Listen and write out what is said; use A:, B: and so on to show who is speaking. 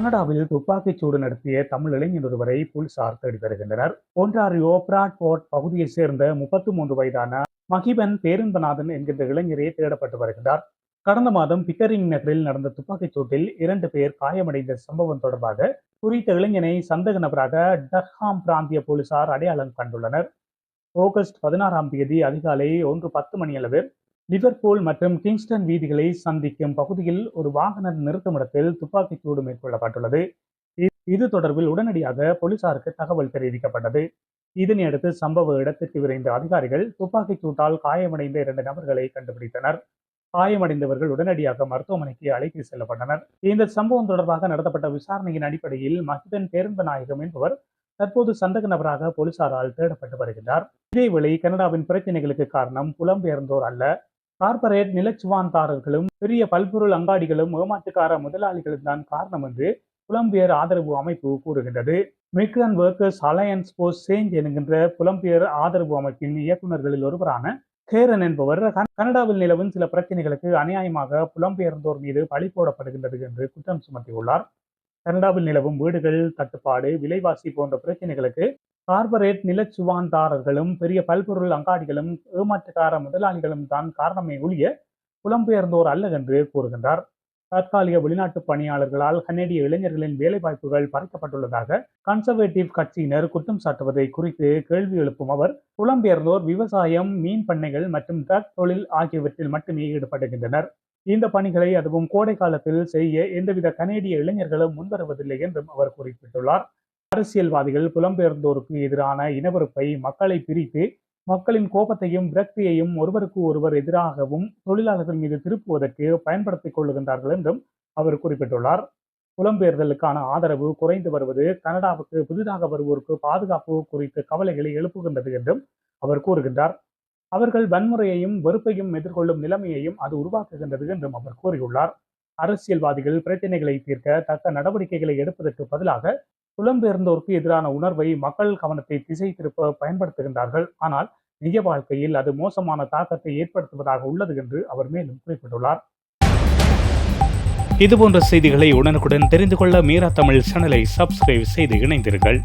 A: கனடாவில் துப்பாக்கிச் சூடு நடத்திய தமிழ் இளைஞர் ஒருவரை போலீசார் தேடி வருகின்றனர். ஒன்றாரியோ பிராட்போர்ட் பகுதியைச் சேர்ந்த முப்பத்தி மூன்று வயதான மகிபன் பேருந்தநாதன் என்கின்ற இளைஞரே தேடப்பட்டு வருகின்றார். கடந்த மாதம் பிக்கரிங் நகரில் நடந்த துப்பாக்கிச் சூட்டில் இரண்டு பேர் காயமடைந்த சம்பவம் தொடர்பாக குறித்த இளைஞனை சந்தக நபராக டர்ஹாம் பிராந்திய போலீசார் அடையாளம் கண்டுள்ளனர். ஆகஸ்ட் பதினாறாம் தேதி அதிகாலை ஒன்று பத்து மணியளவில் லிவர்பூல் மற்றும் கிங்ஸ்டன் வீதிகளை சந்திக்கும் பகுதியில் ஒரு வாகன நிறுத்தமிடத்தில் துப்பாக்கிச்சூடு மேற்கொள்ளப்பட்டுள்ளது. இது தொடர்பில் உடனடியாக போலீசாருக்கு தகவல் தெரிவிக்கப்பட்டது. இதனையடுத்து சம்பவ இடத்திற்கு விரைந்த அதிகாரிகள் துப்பாக்கிச் சூட்டால் காயமடைந்த இரண்டு நபர்களை கண்டுபிடித்தனர். காயமடைந்தவர்கள் உடனடியாக மருத்துவமனைக்கு அழைத்து செல்லப்பட்டனர். இந்த சம்பவம் தொடர்பாக நடத்தப்பட்ட விசாரணையின் அடிப்படையில் மகிதன் பேருந்த நாயகம் என்பவர் தற்போது சந்தக நபராக போலீசாரால் தேடப்பட்டு வருகின்றார். இதேவேளை கனடாவின் பிரச்சனைகளுக்கு காரணம் புலம்பெயர்ந்தோர் அல்ல. கார்ப்பரேட் நிலச்சுவான்தாரர்களும் பெரிய பல்பொருள் அங்காடிகளும் ஏமாற்றுக்கார முதலாளிகளும் தான் காரணம் என்று புலம்பெயர் ஆதரவு அமைப்பு கூறுகின்றது. Migrant Workers Alliance for Change என்கின்ற புலம்பெயர் ஆதரவு அமைப்பின் இயக்குநர்களில் ஒருவரான கேரன் என்பவர் கனடாவில் நிலவும் சில பிரச்சனைகளுக்கு அநியாயமாக புலம்பெயர்ந்தோர் மீது பழி போடப்படுகின்றது என்று குற்றம் சுமத்தியுள்ளார். கனடாவில் நிலவும் வீடுகள் தட்டுப்பாடு விலைவாசி போன்ற பிரச்சனைகளுக்கு கார்ப்பரேட் நிலச்சுவான்தாரர்களும் பெரிய பல்பொருள் அங்காடிகளும் ஏமாற்றுக்கார முதலாளிகளும் தான் காரணமே ஒழிய புலம்பெயர்ந்தோர் அல்ல என்று கூறுகின்றார். தற்காலிக வெளிநாட்டு பணியாளர்களால் கனேடிய இளைஞர்களின் வேலைவாய்ப்புகள் பறிக்கப்பட்டுள்ளதாக கன்சர்வேட்டிவ் கட்சியினர் குற்றம் சாட்டுவதை குறித்து கேள்வி எழுப்பும் அவர் புலம்பெயர்ந்தோர் விவசாயம் மீன் பண்ணைகள் மற்றும் ட்ரக் தொழில் ஆகியவற்றில் மட்டுமே ஈடுபடுகின்றனர். இந்த பணிகளை அதுவும் கோடை காலத்தில் செய்ய எந்தவித கனேடிய இளைஞர்களும் முன்வருவதில்லை என்றும் அவர் குறிப்பிட்டுள்ளார். அரசியல்வாதிகள் புலம்பெயர்ந்தோருக்கு எதிரான இனவெறுப்பை மக்களை பிரித்து மக்களின் கோபத்தையும் விரக்தியையும் ஒருவருக்கு ஒருவர் எதிராகவும் தொழிலாளர்கள் மீது திருப்புவதற்கு பயன்படுத்திக் கொள்ளுகின்றார்கள் என்றும் அவர் குறிப்பிட்டுள்ளார். புலம்பெயர்தலுக்கான ஆதரவு குறைந்து வருவது கனடாவுக்கு புதிதாக வருவோருக்கு பாதுகாப்பு குறித்து கவலைகளை எழுப்புகின்றது என்றும் அவர் கூறுகின்றார். அவர்கள் வன்முறையையும் வெறுப்பையும் எதிர்கொள்ளும் நிலைமையையும் அது உருவாக்குகின்றது என்றும் அவர் கூறியுள்ளார். அரசியல்வாதிகள் பிரச்சனைகளை தீர்க்க தக்க நடவடிக்கைகளை எடுப்பதற்கு பதிலாக புலம்பெயர்ந்தோருக்கு எதிரான உணர்வை மக்கள் கவனத்தை திசை திருப்ப பயன்படுத்துகின்றார்கள். ஆனால் நிஜ வாழ்க்கையில் அது மோசமான தாக்கத்தை ஏற்படுத்துவதாக உள்ளது என்று அவர் மேலும் குறிப்பிட்டுள்ளார்.
B: இதுபோன்ற செய்திகளை உடனுக்குடன் தெரிந்து கொள்ள மீரா தமிழ் சேனலை சப்ஸ்கிரைப் செய்து இணைந்தீர்கள்